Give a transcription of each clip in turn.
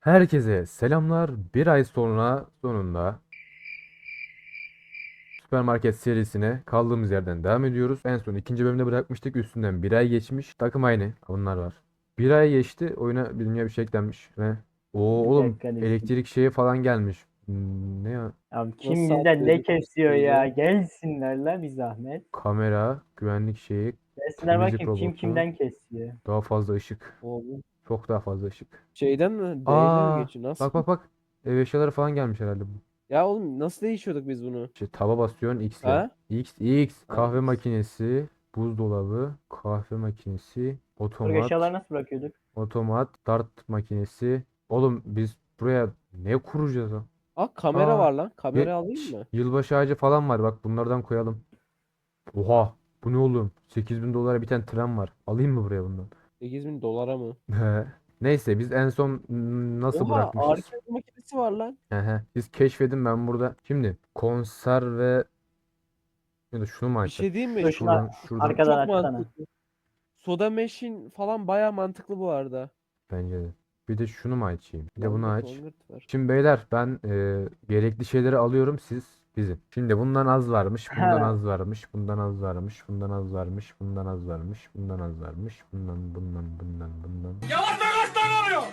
Herkese selamlar. Bir ay sonra sonunda süpermarket serisine kaldığımız yerden devam ediyoruz. En son ikinci bölümde bırakmıştık. Üstünden bir ay geçmiş. Takım aynı. Bunlar var. Bir ay geçti. Oyuna bilmem bir şey eklenmiş ve o oğlum elektrik şeyi falan gelmiş. Hmm, Ne ya? Abi kim bizden ne kesiyor ya? Gelsinler la bir zahmet. Kamera, güvenlik şeyi, Gelsinler bakayım kim kimden kesiyor. daha fazla ışık. Oğlum. Çok daha fazla ışık. Şeyden mi? Aa, mi geçiyor? Nasıl? Bak bak bak. Ev eşyaları falan gelmiş herhalde. Ya oğlum nasıl değişiyorduk biz bunu? İşte taba basıyorsun X ile. Ha? X, X. Kahve X. makinesi, buzdolabı, kahve makinesi, Sonra otomat, eşyaları nasıl bırakıyorduk? otomat, dart makinesi. Oğlum biz buraya ne kuracağız ha? Aa kamera Aa, var lan. Kamera Ye- alayım mı? Yılbaşı ağacı falan var bak bunlardan koyalım. Oha bu ne oğlum? 8000 dolara bir tane tren var. Alayım mı buraya bundan? 8000 dolara mı? He. Neyse biz en son nasıl Oha bırakmışız? arcade makinesi var lan. Hehe. Siz keşfedin ben burada. Şimdi konserve ya da şunu mu Bir açsak? şey diyeyim mi? Şuradan şuradan arkadan Çok açsana. mantıklı. Soda machine falan baya mantıklı bu arada. bence de. Bir de şunu mu açayım? Bir de bunu aç. var. Şimdi beyler ben e, gerekli şeyleri alıyorum siz bizim. Şimdi bundan az varmış, bundan az varmış, bundan az varmış, bundan az varmış, bundan az varmış, bundan az varmış, bundan bundan bundan bundan.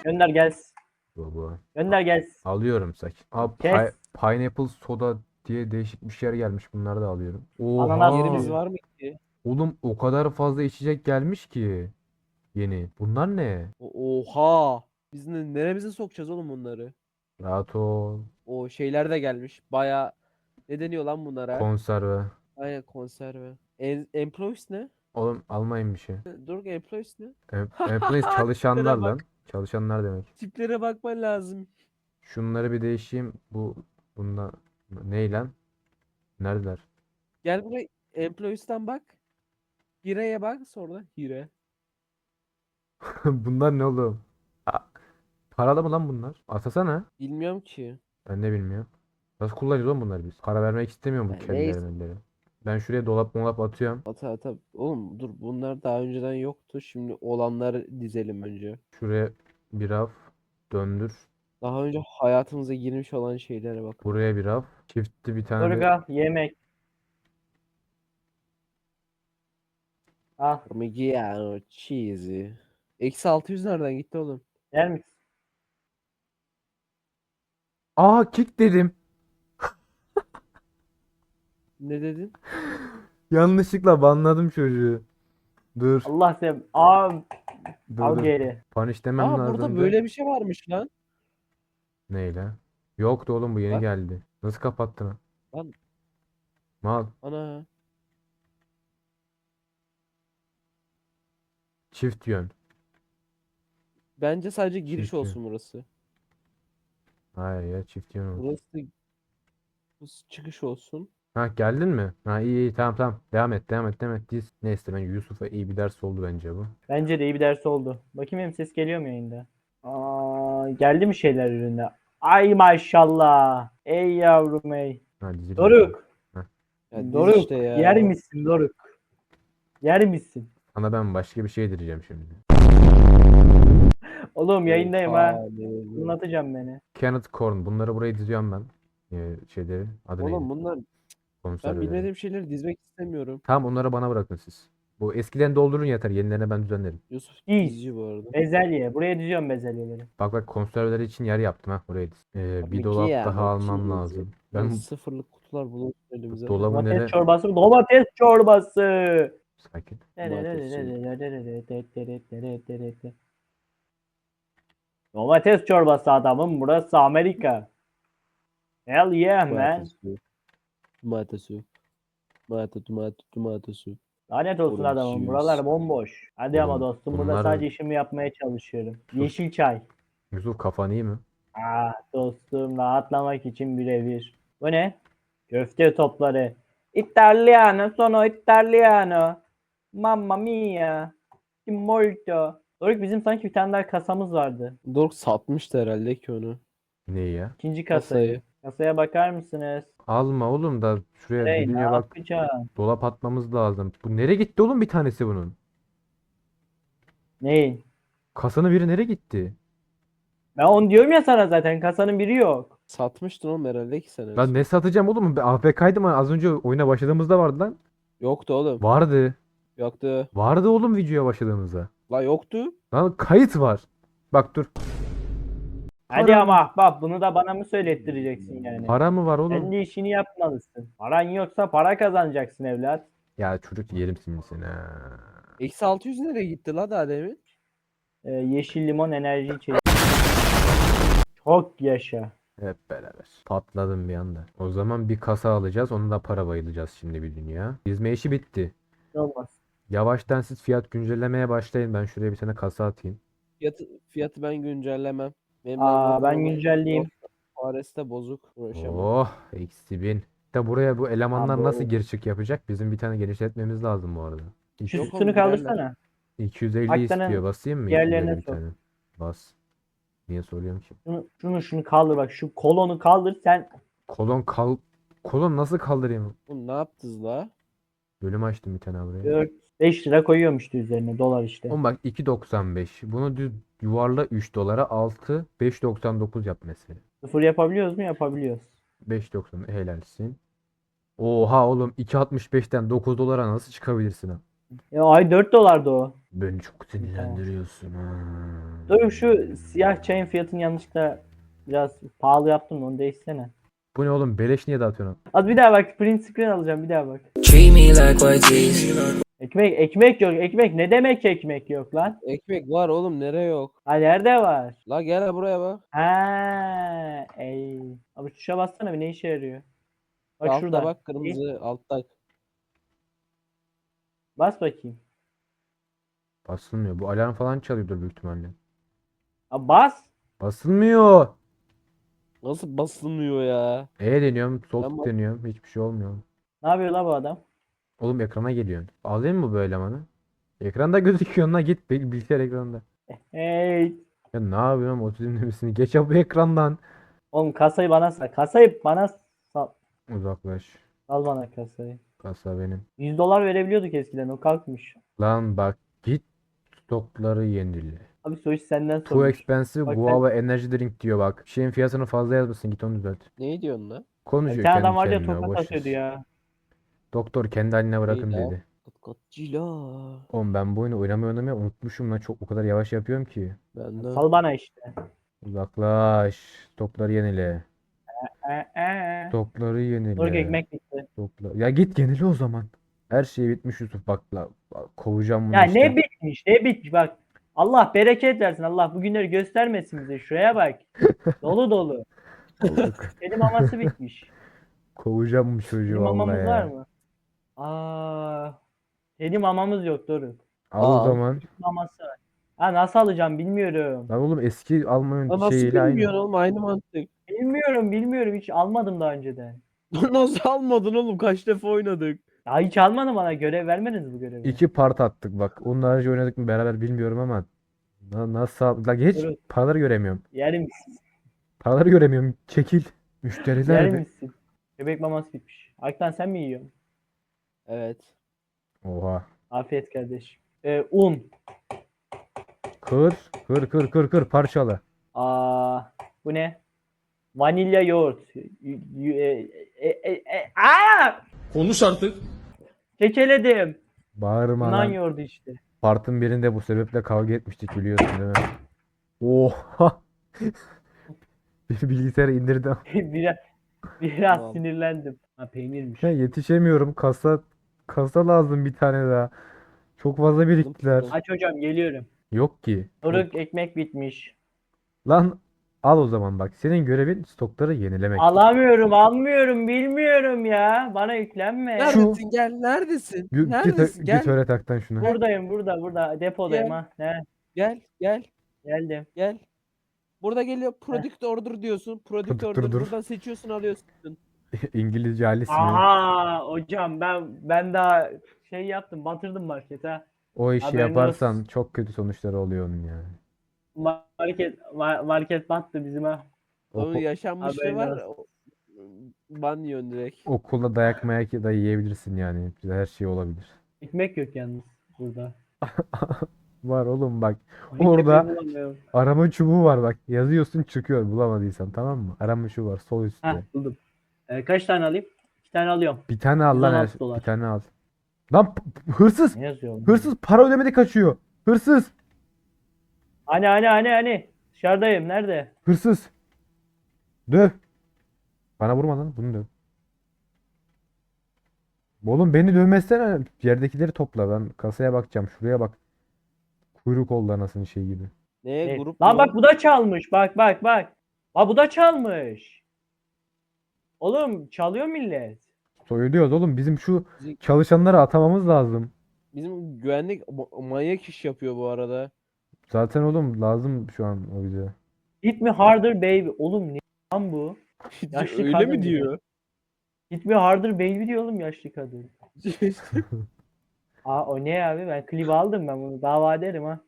Gönder gelsin. Bu bu. Gönder gelsin. Alıyorum sakin. Aa, Kes. pi- pineapple soda diye değişik bir şeyler gelmiş. Bunları da alıyorum. Ananas Oha. Yerimiz var mı ki? Oğlum o kadar fazla içecek gelmiş ki. Yeni. Bunlar ne? O- Oha. Biz ne, neremize sokacağız oğlum bunları? Rahat ol. O şeyler de gelmiş. Baya ne deniyor lan bunlara? Konserve. Aynen konserve. En, employees ne? Oğlum almayın bir şey. Dur employees ne? Em- Employees çalışanlar lan. Çalışanlar demek. Tiplere bakman lazım. Şunları bir değişeyim. Bu bundan ne lan? Neredeler? Gel buraya employees'ten bak. Hire'ye bak sonra Hire. Bunlar ne oğlum? Paralı mı lan bunlar? Atasana. Bilmiyorum ki. Ben de bilmiyorum. Nasıl kullanıyoruz oğlum bunları biz? Para vermek istemiyorum bu Ya kendileri neyse. Ben şuraya dolap molap atıyorum. Ata ata. Oğlum dur bunlar daha önceden yoktu. Şimdi olanları dizelim önce. Şuraya bir raf. Döndür. Daha önce hayatımıza girmiş olan şeylere bak. Buraya bir raf. Çiftli bir tane de Burger, yemek. Al. Parmigiano cheesy. Eksi 600 nereden gitti oğlum? Yer misin? Aa kick dedim. Ne dedin? Yanlışlıkla banladım çocuğu. Dur. Allah sen. Aa, Dur al dur. geri. Punish demem Aa burada lazımdı. böyle bir şey varmış lan. Neyle? Yoktu oğlum bu yeni Bak. geldi. Nasıl kapattın? Lan. Mal. Ana. Çift yön. Bence sadece giriş Çirkin. olsun burası. Hayır ya çift yön olsun. Burası burası çıkış olsun. Ha geldin mi? Ha iyi iyi tamam tamam. Devam et devam et devam et. Diz. Neyse ben Yusuf'a iyi bir ders oldu bence bu. Bence de iyi bir ders oldu. Bakayım benim ses geliyor mu yayında? Aa, geldi mi şeyler üründe? Ay maşallah. Ey yavrum ey. Ha. Doruk. Ya Doruk. işte ya. Yer misin Doruk? Yer misin? Sana ben başka bir şey direceğim şimdi. Oğlum yayındayım ha. Anlatacağım beni. Kenneth Korn. Bunları buraya diziyorum ben. Ee, şeyleri. Adı Oğlum neydi? bunlar ben Konserveleri. bilmediğim şeyleri dizmek istemiyorum. Tamam onları bana bırakın siz. Bu eskilerini doldurun yeter. Yenilerine ben düzenlerim. Yusuf İyi. dizci bu arada. Bezelye. Buraya diziyorum bezelyeleri. Bak bak konserveleri için yer yaptım ha buraya diz. Ee, Tabii bir ki dolap ya, daha bu almam cheesy. lazım. Ben Ben sıfırlık kutular bulursun elimize. dolabı Domates nereye... çorbası. Domates çorbası. Sakin. Domates çorbası adamım. Burası Amerika. Hell yeah man. Tomato soup. Tomato tomato tomato soup. Lanet olsun Oğlum, adamım. Buralar bomboş. Hadi ama Oğlum, dostum burada bunlar- sadece işimi yapmaya çalışıyorum. Yeşil çay. Yusuf kafan iyi mi? Ah dostum rahatlamak için birebir. Bu ne? Köfte topları. Italiano sono italiano. Mamma mia. Che molto. Doruk bizim sanki bir tane daha kasamız vardı. Doruk satmıştı herhalde ki onu. Neyi ya? İkinci kasayı. Kasayı. Kasaya bakar mısınız? Alma oğlum da şuraya Hey, bir ne dünya bak dolap atmamız lazım. Bu nereye gitti oğlum bir tanesi bunun? Neyin? Kasanın biri nereye gitti? Ben onu diyorum ya sana zaten kasanın biri yok. Satmıştın oğlum herhalde ki sen. en Lan ne satacağım oğlum? Ben AFK'ydım ama az önce oyuna başladığımızda vardı lan. Yoktu oğlum. Vardı. Yoktu. Vardı oğlum videoya başladığımızda. La yoktu. Lan kayıt var. Bak dur. Hadi Para- ama ahbap bunu da bana mı söylettireceksin yani? Para mı var oğlum? Kendi işini yapmalısın. Paran yoksa para kazanacaksın evlat. Ya çocuk yerim şimdi seni. ha. Eksi 600 nereye gitti la daha demin? Ee, yeşil limon enerji içeceği. Çok yaşa. Hep beraber. Patladım bir anda. O zaman bir kasa alacağız. Onu da para bayılacağız şimdi bir dünya. Dizme işi bitti. Olmaz. Yavaştan siz fiyat güncellemeye başlayın. Ben şuraya bir tane kasa atayım. Fiyatı, fiyatı ben güncellemem. Benim Aa ben güncelleyeyim. Pares'te bozuk. Uğraşamam. Oh eksi bin. İşte buraya bu elemanlar Abo. nasıl gir çık yapacak? Bizim bir tane genişletmemiz lazım bu arada. Şu Yok oğlum, giderler. kaldırsana. 250 Hakikaten istiyor. Basayım mı? diğerlerine 250 bir tane? Bas. Niye soruyorum ki? Şunu, şunu şunu kaldır bak şu kolonu kaldır sen. Kolon kal Kolon nasıl kaldırayım? Oğlum ne yaptınız la? Bölüm açtım bir tane buraya. 4 5 lira koyuyormuş işte üzerine dolar işte. Oğlum bak 2.95. Bunu düz yuvarla 3 dolara 6 5.99 yap mesela. Sıfır yapabiliyoruz mu? Yapabiliyoruz. 5.90 helalsin. Oha oğlum 2.65'ten 9 dolara nasıl çıkabilirsin ha? Ya ay 4 dolardı o. Beni çok sinirlendiriyorsun ha. Dur şu siyah çayın fiyatını yanlışlıkla biraz pahalı yaptım onu değişsene. Bu ne oğlum beleş niye dağıtıyorsun? Az bir daha bak print screen alacağım bir daha bak. Treat me like white teeth. Ekmek ekmek yok ekmek ne demek ekmek yok lan? Ekmek var oğlum nereye yok? Ha nerede var? La gel buraya bak. Ha ey. Abi tuşa bassana bir ne işe yarıyor? Bak Altta şurada. bak kırmızı altta. Bas bakayım. Basılmıyor. Bu alarm falan çalıyordur büyük ihtimalle. Ha, bas. Basılmıyor. Nasıl basılmıyor ya? E deniyorum, sol Ben bak- deniyorum. Hiçbir şey olmuyor. Ne yapıyor la bu adam? Oğlum ekrana geliyorsun. Alayım mı bu elemanı? Ekranda gözüküyor lan git bil- bilgisayar ekranında. Hey. Ya ne yapıyorum otizmli misin? Geç ya bu ekrandan. Oğlum kasayı bana sal. Kasayı bana sal. Uzaklaş. Sal bana kasayı. Kasa benim. 100 dolar verebiliyorduk eskiden o kalkmış. Lan bak git stokları yenile. Abi sonuç senden Too sormuş. expensive Bak ben- guava energy drink diyor bak. Şeyin fiyatını fazla yazmışsın git onu düzelt. Ne diyorsun lan? Bir Konuşuyor tane kendi adam vardı ya kendine boş atıyordu ya. Doktor kendi haline bırakın o? dedi. Kat katçıyla. Oğlum ben bu oyunu oynamayı oynamayı unutmuşum lan çok o kadar yavaş yapıyorum ki. Ben de. Sal bana işte. Uzaklaş. Stokları yenile. Ee, ee. Stokları yenile. Doruk ekmek bitti. Stokla- Ya git yenile o zaman. Her şey bitmiş Yusuf bak la. bak, Kovacağım bunu Ya işte. ne bitmiş ne bitmiş bak. Allah bereket versin. Allah bu günleri göstermesin bize. Şuraya bak. dolu dolu. Benim maması bitmiş. Kovacağım bu çocuğu Benim mamamız vallahi var ya. mı? Aa. Benim mamamız yok Doruk. Al o Aa. zaman. Maması var. Ha nasıl alacağım bilmiyorum. Lan oğlum eski Alman Lan nasıl şeyiyle aynı. bilmiyorsun oğlum aynı mantık. Bilmiyorum bilmiyorum hiç almadım daha önceden. nasıl almadın oğlum kaç defa oynadık. Daha hiç almadım bana görev vermediniz bu görevi. İki part attık bak. Onun harici oynadık mı beraber bilmiyorum ama. Na- nasıl La geç Evet. paraları göremiyorum. Yer misin? Paraları göremiyorum. Çekil. Müşteriler Yer de- misin? Bebek maması bitmiş. Aktan sen mi yiyorsun? Evet. Oha. Afiyet kardeşim. Ee, un. Kır. Kır kır kır kır parçala. Aa, bu ne? Vanilya yoğurt. Y- y- e, e, e, e, aa! Konuş artık. Kekeledim. Bağırma Yunan lan. yoğurdu işte. Partın birinde bu sebeple kavga etmiştik biliyorsun değil mi? Oha. Bir Bilgisayarı indirdim. biraz biraz Tamam. sinirlendim. Ha peynirmiş. Ya yetişemiyorum. Kasa kasa lazım bir tane daha. Çok fazla biriktiler. Aç hocam geliyorum. Yok ki. Doruk ekmek bitmiş. Lan al o zaman bak. Senin görevin stokları yenilemek. Alamıyorum, almıyorum, bilmiyorum ya. Bana yüklenme. Neredesin gel neredesin? Gü- Git, Neredesin gel git öyle taktan şunu. Buradayım, burada, burada. Depodayım Gel. ha. Ne? gel gel Geldim. gel. Burada geliyor product order diyorsun. Product Product order order. buradan seçiyorsun alıyorsun. İngilizce halis mi? Aha hocam ben ben daha şey yaptım, batırdım markete. O işi Haberin yaparsan olsun. çok kötü sonuçları oluyor onun ya. Market ma- market battı bizim ha. Onun Oku- yaşanmışlığı Haberin var. o- Ban yiyorsun direkt. okulda dayak mayak da yiyebilirsin yani. Her şey olabilir. Ekmek yok yalnız burada. Var oğlum bak. Ay, Orada- bulamıyorum. Arama çubuğu var bak. Yazıyorsun çıkıyor bulamadıysan tamam mı? Arama çubuğu var sol üstte. Heh buldum. Ee, kaç tane alayım? İki tane alıyorum. Bir tane al lan 116 her- dolar. Bir tane al. Lan p- p- hırsız. Ne yazıyor? Hırsız para ödemedi kaçıyor. Hırsız. Hani hani hani hani. Dışarıdayım. Nerede? Hırsız. Döv. Bana vurma lan bunu döv. Oğlum beni dövmezsene. Yerdekileri topla. Ben kasaya bakacağım. Şuraya bak. Kuyruk oldu anasının şey gibi. Ne Evet. grup Lan mu? bak bu da çalmış. Bak bak bak. Bak bu da çalmış. Oğlum çalıyor millet. Soyuluyoruz oğlum. Bizim şu çalışanları atamamız lazım. Bizim güvenlik ma- manyak iş yapıyor bu arada. Zaten oğlum lazım şu an o bize. Hit me harder baby. Oğlum ne lan bu? Yaşlı Öyle kadın mi diyor? Hit me harder baby diyor oğlum yaşlı kadın. Aa o ne abi? Ben klip aldım ben bunu. Dava ederim ha.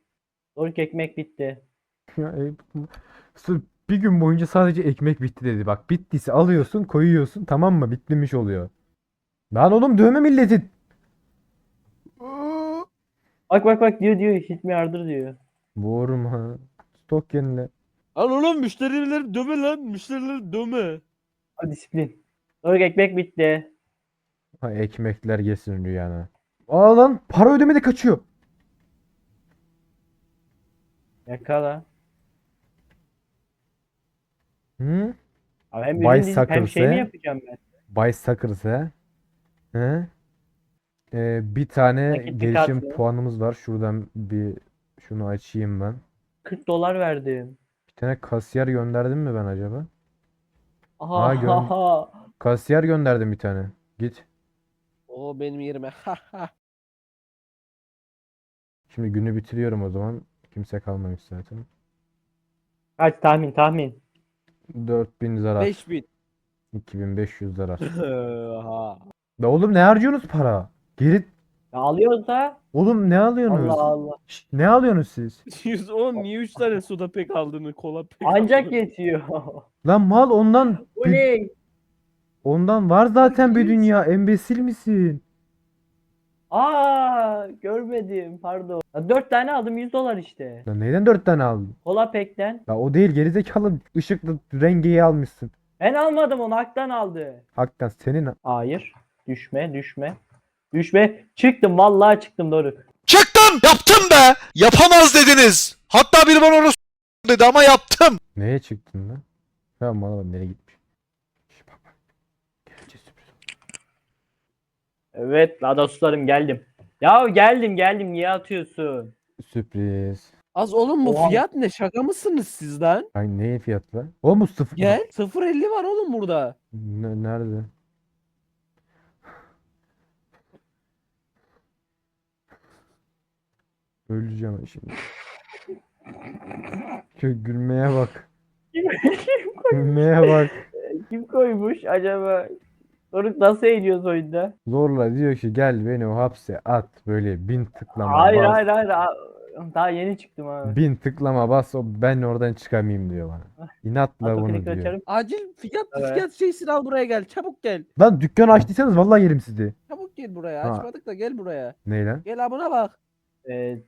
Doruk ekmek bitti. Ya, e, bu- sırf bir gün boyunca sadece ekmek bitti dedi. Bak bittiyse alıyorsun koyuyorsun tamam mı? Bitmiş oluyor. Lan oğlum dövme milleti. Bak bak bak diyor diyor. Hit me harder diyor. Vurma. Stok yenile. Lan oğlum müşterileri döme lan. Müşterileri döme. Ha, disiplin. Doruk ekmek bitti. Ha, ekmekler yesin rüyana. Aa lan para ödemedi kaçıyor. Yakala. Hı? Abi hem Bay ürün dizip hem şey mi yapacağım ben? He. He? Ee, bir tane Nakitlik gelişim atmıyor. puanımız var. Şuradan bir şunu açayım ben. 40 dolar verdim. Bir tane kasiyer gönderdim mi ben acaba? Aha. Ha, gör- Kasiyer gönderdim bir tane. Git. O benim yerime. Şimdi günü bitiriyorum o zaman. Kimse kalmamış zaten. Kaç tahmin tahmin. 4000 zarar. 5000. 2500 zarar. ha. Da oğlum ne harcıyorsunuz para? Geri Ya alıyoruz da. oğlum ne alıyorsunuz? Allah Allah. Şşt, ne alıyorsunuz siz? 100 oğlum niye 3 tane soda pek aldığını kola pek Ancak aldığını- yetiyor. Lan mal ondan ne? ondan var zaten bir dünya. Embesil misin? Aa görmedim pardon. Ya 4 tane aldım 100 dolar işte. Lan neyden 4 tane aldın? Kola pekten. La o değil gerizekalı ışıklı rengeyi almışsın. Ben almadım onu Aktan aldı. Hakikaten senin Hayır. Düşme düşme. Düşme. Çıktım vallahi çıktım doğru. Çıktım yaptım be. Yapamaz dediniz. Hatta biri bana onu s- dedi ama yaptım. neye çıktın lan? Ya bana bak nereye gitmiş. Şş, bak bak. Gelince sürpriz. Evet la dostlarım geldim. Ya geldim geldim niye atıyorsun? Sürpriz. Az oğlum bu Oha. fiyat ne? Şaka mısınız siz lan? Ay neye fiyatla? O mu sıfır? Gel. 0.50 var oğlum burada. Ne- nerede? Öleceğim şimdi. Şu gülmeye bak. Gülmeye bak. Kim koymuş acaba? Doruk nasıl eğiliyoruz oyunda? Zorla diyor ki gel beni o hapse at. Böyle bin tıklama Hayır bas. hayır hayır. Aa, Daha yeni çıktım abi. Bin tıklama bas o ben oradan çıkamayayım diyor bana. İnatla bunu diyor. açarım. Acil fiyat Evet. fiyat şeysini al buraya gel. Çabuk gel. Lan dükkanı açtıysanız vallahi yerim sizi. Çabuk gel buraya. Ha. Açmadık da gel buraya. Ne lan? Gel abuna bak. Ee,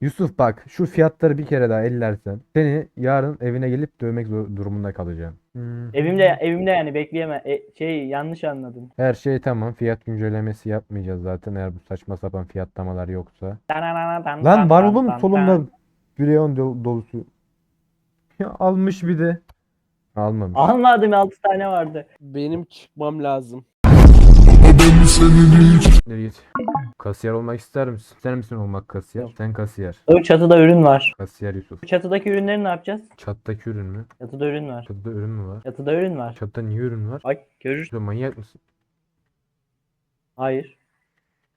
Yusuf bak şu fiyatları bir kere daha ellersen seni yarın evine gelip dövmek zor- durumunda kalacağım. Hmm. evimde evimde yani bekleyemem. E, şey yanlış anladım. Her şey tamam. Fiyat güncellemesi yapmayacağız zaten eğer bu saçma sapan fiyatlamalar yoksa. Lan var oğlum solumda bireyon dol- dolusu. Ya almış bir de. Almamış. Almadım 6 tane vardı. Benim çıkmam lazım. Nereye git? Kasiyer olmak ister misin? İster misin olmak kasiyer? Sen kasiyer. Doruk çatıda ürün var. Kasiyer Yusuf. Bu çatıdaki ürünleri ne yapacağız? Çattaki ürün mü? Çatıda ürün var. Çatıda ürün mü var? Çatıda ürün var. Çatıda niye ürün var? Bak görürsün. Şurada manyak mısın? Hayır.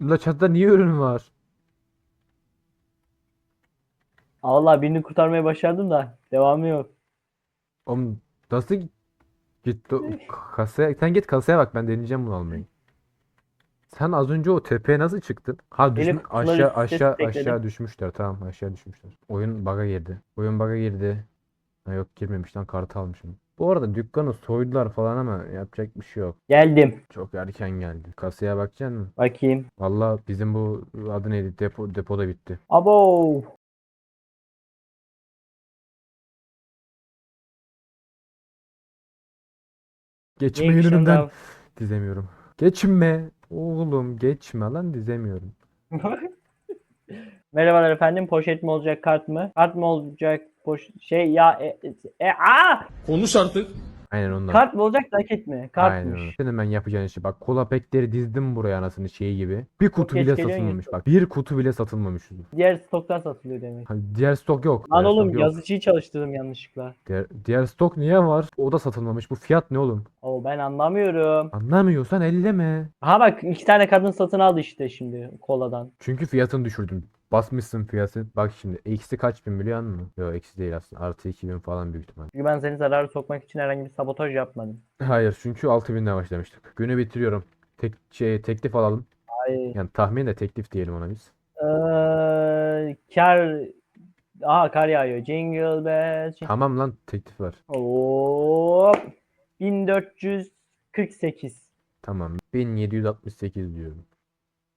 La çatıda niye ürün var? Allah birini kurtarmayı başardım da devamı yok. Oğlum nasıl git? Git o kasaya. Sen git kasaya bak ben deneyeceğim bunu almayı. Sen az önce o tepeye nasıl çıktın? Ha düşmüş aşağı aşağı aşağı düşmüşler. Tamam aşağı düşmüşler. Oyun bug'a girdi. Oyun bug'a girdi. Ha yok girmemiş lan kartı almışım. Bu arada dükkanı soydular falan ama yapacak bir şey yok. Geldim. Çok erken geldi. Kasaya bakacaksın mı? Bakayım. Valla bizim bu adı neydi? Depo, depoda bitti. Abo. Geçmeyin Neymiş önümden. Dizemiyorum. Geçme. Oğlum geçme lan dizemiyorum. Merhabalar efendim. Poşet mi olacak kart mı? Kart mı olacak? Poş şey ya e, e, e a Konuş artık. Aynen ondan. kart mı olacak nakit mi? Aynen Kartmış. öyle. Senin ben yapacağın işi. Bak kola pekleri dizdim buraya anasını şeyi gibi. Bir kutu bile geliyorsun satılmamış. Bak bir kutu bile satılmamış. Diğer stoktan satılıyor demek. Hani diğer stok yok. Lan diğer oğlum yok. yazıcıyı çalıştırdım yanlışlıkla. Diğer, diğer stok niye var? O da satılmamış. Bu fiyat ne oğlum? Oo ben anlamıyorum. Anlamıyorsan elleme. Ha bak iki tane kadın satın aldı işte şimdi koladan. Çünkü fiyatını düşürdüm. Basmışsın fiyatı. Bak şimdi eksi kaç bin biliyor musun? Yok eksi değil aslında. Artı 2000 falan büyük ihtimal. Çünkü ben seni zarara sokmak için herhangi bir sabotaj yapmadım. Hayır çünkü 6000'den başlamıştık. Günü bitiriyorum. Tek şey teklif alalım. Ay. Yani tahmin de teklif diyelim ona biz. Eee kar Aha kar yağıyor. Jingle bells. Tamam lan teklif var. Hop. 1448. Tamam. 1768 diyorum.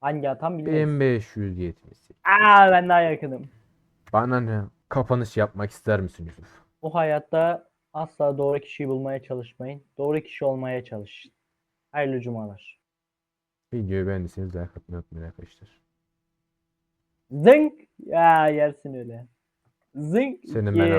Hangi atam bilmiyorum. 1578. Aa ben daha yakınım. Bana ne? Kapanış yapmak ister misin Yusuf? Bu hayatta asla doğru kişiyi bulmaya çalışmayın. Doğru kişi olmaya çalışın. Hayırlı cumalar. Videoyu beğendiyseniz like atmayı unutmayın arkadaşlar. Zınk. Ya yersin öyle. Zınk. Senin ben